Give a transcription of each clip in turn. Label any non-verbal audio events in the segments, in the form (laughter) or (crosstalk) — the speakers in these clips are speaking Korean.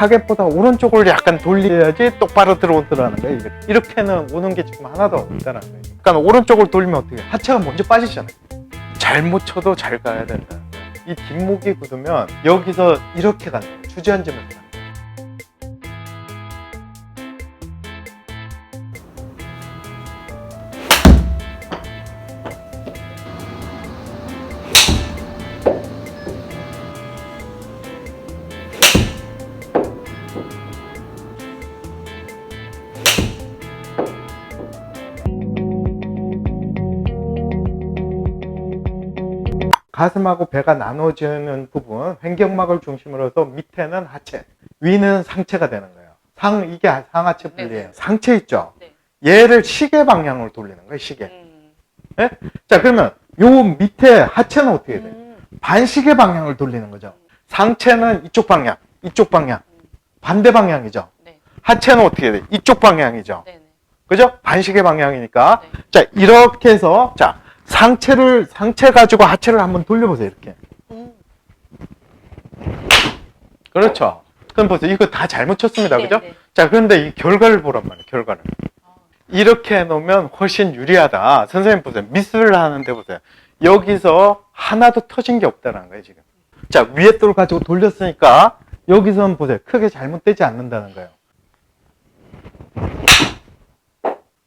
타겟보다 오른쪽을 약간 돌려야지 똑바로 들어오더라는 거예요. 이렇게. 이렇게는 오는 게 지금 하나도 없다는 거예요. 그러니까 오른쪽을 돌리면 어떻게 해? 하체가 먼저 빠지잖아요. 잘못 쳐도 잘 가야 거예요. 이 뒷목이 굳으면 여기서 이렇게 가는 거예요. 주저앉으면서 가는 거예요. 가슴하고 배가 나눠지는 부분, 횡격막을 중심으로 해서 밑에는 하체, 위는 상체가 되는 거예요. 상, 이게 상하체 분리예요. 네네. 상체 있죠? 네. 얘를 시계 방향으로 돌리는 거예요, 시계. 음. 자, 그러면 요 밑에 하체는 어떻게 돼요? 음. 반시계 방향을 돌리는 거죠. 상체는 이쪽 방향, 이쪽 방향, 반대 방향이죠. 네. 하체는 어떻게 돼요? 이쪽 방향이죠. 네네. 그죠? 반시계 방향이니까. 네. 자, 이렇게 해서, 자, 상체를, 상체 가지고 하체를 한번 돌려보세요, 이렇게. 음. 그렇죠. 그럼 보세요. 이거 다 잘못 쳤습니다. 네, 그죠? 네. 자, 그런데 이 결과를 보란 말이에요, 결과를. 어. 이렇게 해놓으면 훨씬 유리하다. 선생님 보세요. 미스를 하는데 보세요. 여기서 하나도 터진 게 없다는 거예요, 지금. 자, 위에 돌 가지고 돌렸으니까 여기서는 보세요. 크게 잘못되지 않는다는 거예요.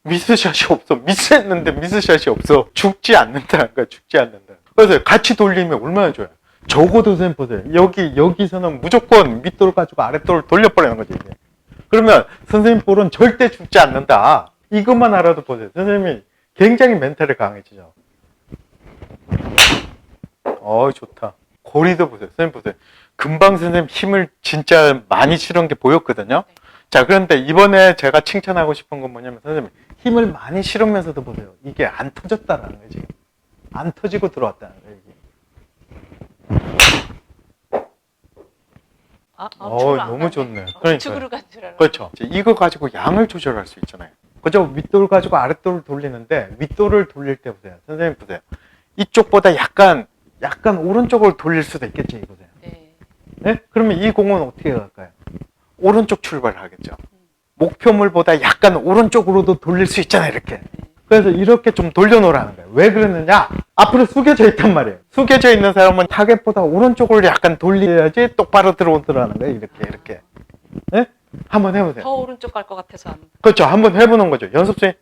미스샷이 없어. 미스했는데 미스샷이 없어. 죽지 않는다는 거야. 죽지 않는다. 그래서 같이 돌리면 얼마나 좋아요. 적어도 선생님 보세요. 여기, 여기서는 무조건 밑돌 가지고 아랫돌 돌려버리는 거지, 이제. 그러면 선생님 볼은 절대 죽지 않는다. 이것만 알아도 보세요. 선생님이 굉장히 멘탈이 강해지죠. 어 좋다. 고리도 보세요. 선생님 보세요. 금방 선생님 힘을 진짜 많이 실은 게 보였거든요. 네. 자, 그런데 이번에 제가 칭찬하고 싶은 건 뭐냐면 선생님 힘을 많이 실으면서도 보세요. 이게 안 터졌다라는 거지. 안 터지고 들어왔다는 거예요. 아, 아, 어, 너무. 좋네. 알았어. 그렇죠. 이거 가지고 양을 조절할 수 있잖아요. 그죠? 윗돌 가지고 아랫돌을 돌리는데 윗돌을 돌릴 때 보세요. 선생님 보세요. 이쪽보다 약간 약간 오른쪽을 돌릴 수도 있겠지, 보세요. 네. 네? 그러면 이 공은 어떻게 갈까요? 오른쪽 출발을 하겠죠. 목표물보다 약간 오른쪽으로도 돌릴 수 있잖아요, 이렇게. 그래서 이렇게 좀 돌려놓으라는 거예요. 왜 그러느냐? 앞으로 숙여져 있단 말이에요. 숙여져 있는 사람은 타겟보다 오른쪽을 약간 돌려야지 똑바로 들어오더라는 거예요, 이렇게, 이렇게. 네? 한번 해보세요. 더 오른쪽 갈 것 같아서 안. 그렇죠. 한번 해보는 거죠. 연습생.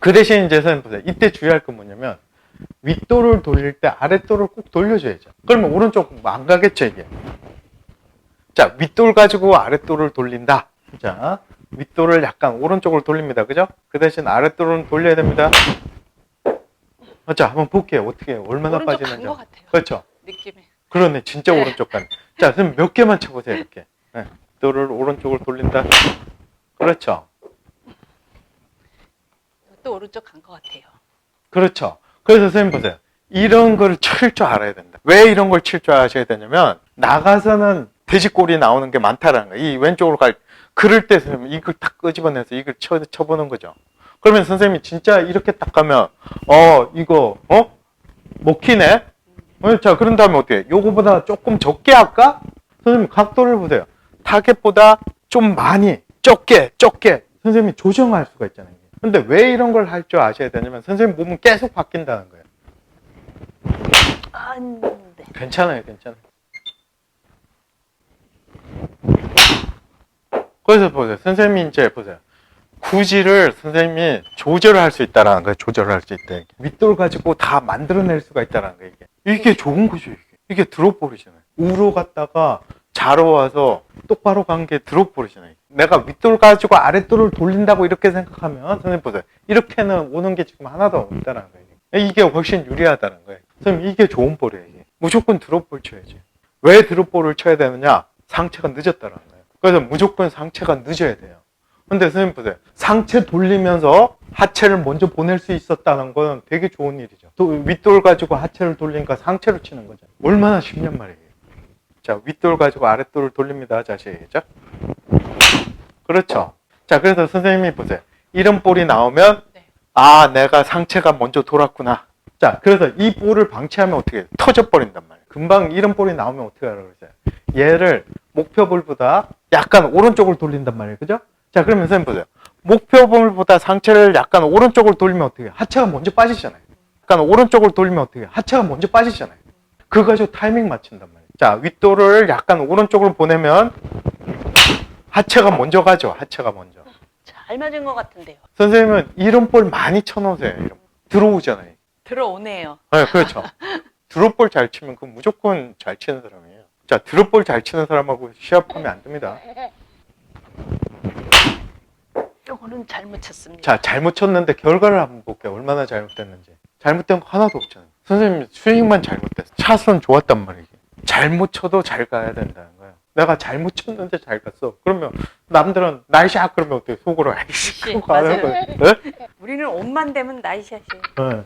그 대신 이제 선생님 보세요. 이때 주의할 건 뭐냐면 윗돌을 돌릴 때 아랫돌을 꼭 돌려줘야죠. 그러면 오른쪽 안 가겠죠 이게. 자 윗돌 가지고 아랫돌을 돌린다. 자 윗돌을 약간 오른쪽으로 돌립니다. 그죠? 그 대신 아랫돌은 돌려야 됩니다. 자 한번 볼게요. 어떻게? 얼마나 오른쪽 빠지는지. 간것 같아요. 그렇죠. 느낌에. 그러네. 진짜 네. 오른쪽 가네. 자, 그럼 몇 개만 쳐보세요, 이렇게. 네. 돌을 오른쪽으로 돌린다. 그렇죠. 또 오른쪽 간 것 같아요. 그렇죠. 그래서 선생님 보세요. 이런 걸칠줄 알아야 된다. 왜 이런 걸 칠 줄 아셔야 되냐면, 나가서는 돼지꼬리 나오는 게 많다라는 거예요. 이 왼쪽으로 갈, 그럴 때 선생님 이걸 딱 끄집어내서 이걸 쳐, 쳐보는 거죠. 그러면 선생님이 진짜 이렇게 딱 가면, 어, 이거, 어? 먹히네? 어, 자, 그런 다음에 어떻게 해? 요거보다 조금 적게 할까? 선생님 각도를 보세요. 타겟보다 좀 많이, 적게, 적게. 선생님이 조정할 수가 있잖아요. 근데 왜 이런 걸 할 줄 아셔야 되냐면 선생님 몸은 계속 바뀐다는 거예요. 안 돼. 괜찮아요, 괜찮아요. 그래서 보세요. 선생님이 이제 보세요. 구지를 선생님이 조절을 할 수 있다라는 거예요. 조절을 할 수 있다. 윗돌 가지고 다 만들어낼 수가 있다라는 거예요. 이게, 이게 좋은 거죠. 이게, 이게 드롭볼이잖아요. 우로 갔다가 자로 와서 똑바로 간 게 드롭볼이잖아요. 내가 윗돌 가지고 아랫돌을 돌린다고 이렇게 생각하면 선생님 보세요. 이렇게는 오는 게 지금 하나도 없다는 거예요. 이게 훨씬 유리하다는 거예요. 선생님 이게 좋은 볼이에요. 이게. 무조건 드롭볼 쳐야지. 왜 드롭볼을 쳐야 되느냐? 상체가 늦었다는 거예요. 그래서 무조건 상체가 늦어야 돼요. 근데 선생님 보세요. 상체 돌리면서 하체를 먼저 보낼 수 있었다는 건 되게 좋은 일이죠. 또 윗돌 가지고 하체를 돌리니까 상체로 치는 거죠. 얼마나 쉽냔 말이에요. 자, 윗돌 가지고 아랫돌을 돌립니다. 자, 시작. 그렇죠. 자, 그래서 선생님이 보세요. 이런 볼이 나오면 네. 아, 내가 상체가 먼저 돌았구나. 자, 그래서 이 볼을 방치하면 어떻게 해요? 터져버린단 말이에요. 금방 이런 볼이 나오면 어떻게 하라고 그러세요? 얘를 목표볼보다 약간 오른쪽을 돌린단 말이에요. 그죠? 자, 그러면 선생님 보세요. 목표볼보다 상체를 약간 오른쪽으로 돌리면 어떻게 해요? 하체가 먼저 빠지잖아요. 약간 오른쪽으로 돌리면 어떻게 해요? 하체가 먼저 빠지잖아요. 그거 가지고 타이밍 맞춘단 말이에요. 자, 윗돌을 약간 오른쪽으로 보내면 하체가 먼저 가죠. 하체가 먼저. 잘 맞은 것 같은데요. 선생님은 이런 볼 많이 쳐놓으세요. 이런. 들어오잖아요. 들어오네요. 네, 그렇죠. (laughs) 드롭볼 잘 치면 그 무조건 잘 치는 사람이에요. 자, 드롭볼 잘 치는 사람하고 시합하면 안 됩니다. 요거는 잘못 쳤습니다. 자, 잘못 쳤는데 결과를 한번 볼게요. 얼마나 잘못됐는지. 잘못된 거 하나도 없잖아요. 선생님 스윙만 잘못됐어. 차선 좋았단 말이에요. 잘못 쳐도 잘 가야 된다는 거예요. 내가 잘못 쳤는데 잘 갔어. 그러면 남들은 나이샷 그러면 어떻게 속으로 아이씨 그거 가는. 거예요. 네? 우리는 옷만 되면 나이샷이에요. 네.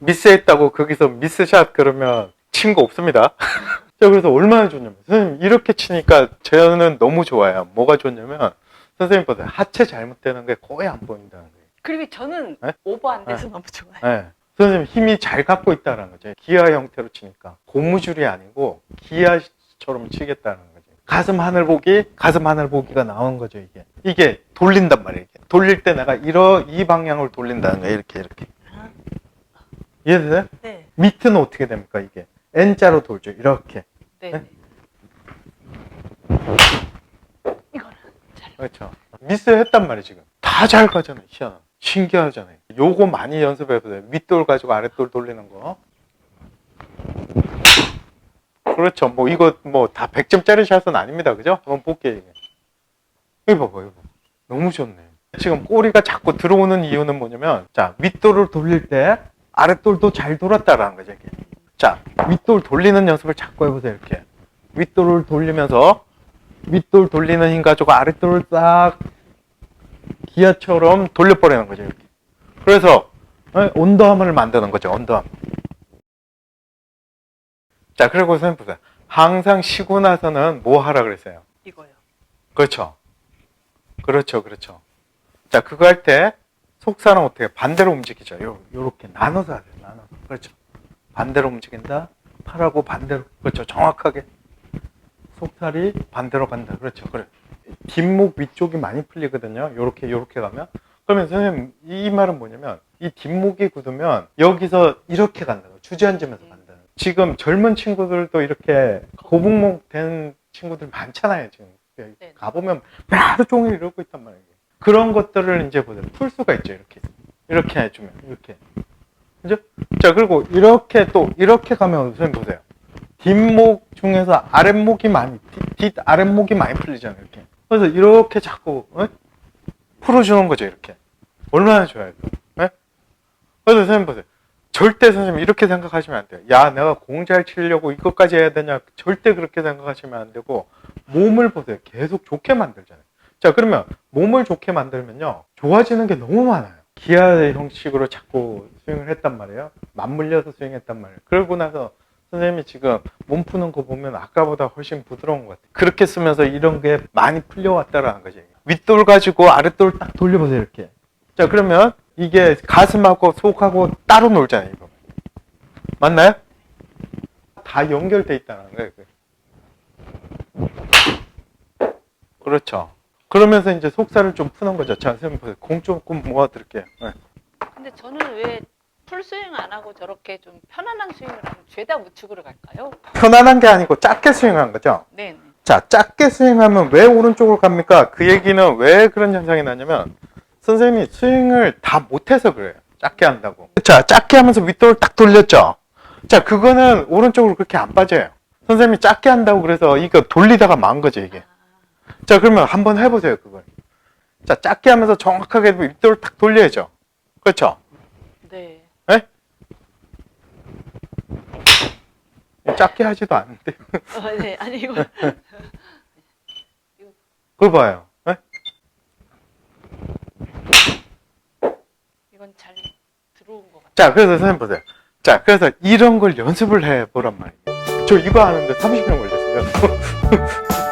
미스했다고 거기서 미스샷 그러면 친 거 없습니다. (laughs) 자, 그래서 얼마나 좋냐면, 선생님, 이렇게 치니까 저는 너무 좋아요. 뭐가 좋냐면, 선생님보다 하체 잘못되는 게 거의 안 보인다는 거예요. 그리고 저는 네? 오버 안 돼서 너무 좋아요. 네. 선생님 힘이 잘 갖고 있다는 거죠. 기아 형태로 치니까. 고무줄이 아니고 기아처럼 치겠다는 거죠. 가슴 하늘 보기, 가슴 하늘 보기가 나온 거죠, 이게. 이게 돌린단 말이에요. 이게. 돌릴 때 내가 이러, 이 방향으로 돌린다는 거예요. 이렇게, 이렇게. 이해되세요? 네, 밑은 어떻게 됩니까, 이게? N자로 돌죠. 이렇게. 네, 네? 네. 이거는 잘. 그렇죠. 미스했단 말이에요, 지금. 다 잘 가잖아요, 희한하 신기하잖아요. 요거 많이 연습해보세요. 윗돌 가지고 아랫돌 돌리는 거. 그렇죠. 뭐, 이거 뭐 다 100점짜리 샷은 아닙니다. 그죠? 한번 볼게요, 이게. 이거 봐봐, 이거. 너무 좋네. 지금 꼬리가 자꾸 들어오는 이유는 뭐냐면, 자, 윗돌을 돌릴 때 아랫돌도 잘 돌았다라는 거죠, 이게. 자, 윗돌 돌리는 연습을 자꾸 해보세요, 이렇게. 윗돌을 돌리면서 윗돌 돌리는 힘 가지고 아랫돌을 싹 기아처럼 돌려버리는 거죠, 이렇게. 그래서 어, 언더함을 만드는 거죠, 언더함. 자, 그리고 선생님 보세요. 항상 쉬고 나서는 뭐 하라 그랬어요? 이거요. 그렇죠. 그렇죠, 그렇죠. 자, 그거 할 때 속사는 어떻게 반대로 움직이죠. 요, 요렇게 나눠서 하세요, 나눠서. 그렇죠. 반대로 움직인다. 팔하고 반대로. 그렇죠. 정확하게. 속살이 반대로 간다. 그렇죠. 그래. 뒷목 위쪽이 많이 풀리거든요. 요렇게, 요렇게 가면. 그러면 선생님, 이 말은 뭐냐면, 이 뒷목이 굳으면 여기서 이렇게 간다. 주저앉으면서 간다. 지금 젊은 친구들도 이렇게 고북목 된 친구들 많잖아요, 지금. 네. 가보면 하루 종일 이러고 있단 말이에요. 그런 것들을 이제 보세요. 풀 수가 있죠, 이렇게. 이렇게 해주면, 이렇게. 그죠? 자, 그리고 이렇게 또, 이렇게 가면 선생님 보세요. 뒷목 중에서 아랫목이 많이, 뒷, 뒷 아랫목이 많이 풀리잖아요, 이렇게. 그래서 이렇게 자꾸, 어? 풀어주는 거죠, 이렇게. 얼마나 좋아요, 또. 예? 그래서 선생님 보세요. 절대 선생님 이렇게 생각하시면 안 돼요. 야, 내가 공 잘 치려고 이것까지 해야 되냐. 절대 그렇게 생각하시면 안 되고, 몸을 보세요. 계속 좋게 만들잖아요. 자, 그러면 몸을 좋게 만들면요. 좋아지는 게 너무 많아요. 기아 형식으로 자꾸 스윙을 했단 말이에요. 맞물려서 스윙했단 말이에요. 그러고 나서 선생님이 지금 몸 푸는 거 보면 아까보다 훨씬 부드러운 것 같아요. 그렇게 쓰면서 이런 게 많이 풀려왔다라는 거죠. 윗돌 가지고 아랫돌 딱 돌려보세요. 이렇게. 자, 그러면 이게 가슴하고 속하고 따로 놀잖아요. 이거. 맞나요? 다 연결돼 있다는 거예요. 그렇죠. 그러면서 이제 속살을 좀 푸는 거죠. 자, 선생님 보세요. 공 조금 모아드릴게요. 네. 근데 저는 왜 풀스윙 안 하고 저렇게 좀 편안한 스윙을 하면 죄다 우측으로 갈까요? 편안한 게 아니고 작게 스윙한 거죠. 네, 네. 자, 작게 스윙하면 왜 오른쪽으로 갑니까? 그 얘기는 왜 그런 현상이 나냐면 선생님이 스윙을 다 못해서 그래요. 작게 한다고. 자, 작게 하면서 윗돌을 딱 돌렸죠. 자, 그거는 오른쪽으로 그렇게 안 빠져요. 선생님이 작게 한다고 그래서 이거 돌리다가 망 거죠, 이게. 자, 그러면 한번 해보세요, 그걸. 자, 작게 하면서 정확하게 윗돌을 딱 돌려야죠. 그렇죠? 네. 작게 하지도 않는데. 어, 네. 아니 이거 그거 봐요. 네? 이건 잘 들어온 것 같아요. 자, 그래서 선생님 보세요. 자, 그래서 이런 걸 연습을 해 보란 말이에요. 저 이거 하는데 30년 걸렸어요.